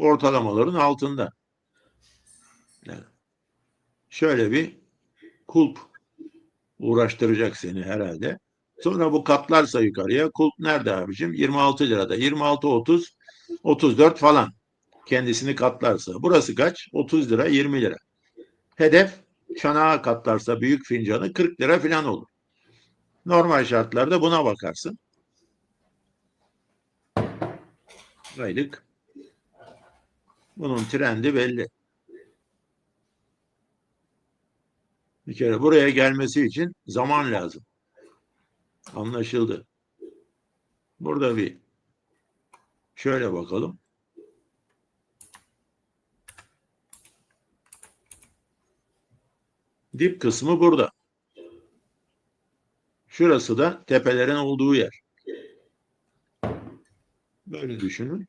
ortalamaların altında. Yani şöyle bir kulp uğraştıracak seni herhalde. Sonra bu katlarsa yukarıya kulp nerede abicim? 26 lirada. 26 30 34 falan. Kendisini katlarsa. Burası kaç? 30 lira 20 lira. Hedef çanağa katlarsa büyük fincanı 40 lira falan olur. Normal şartlarda buna bakarsın. Aylık. Bunun trendi belli. Bir kere buraya gelmesi için zaman lazım. Anlaşıldı. Burada bir şöyle bakalım. Dip kısmı burada. Şurası da tepelerin olduğu yer. Böyle düşünün.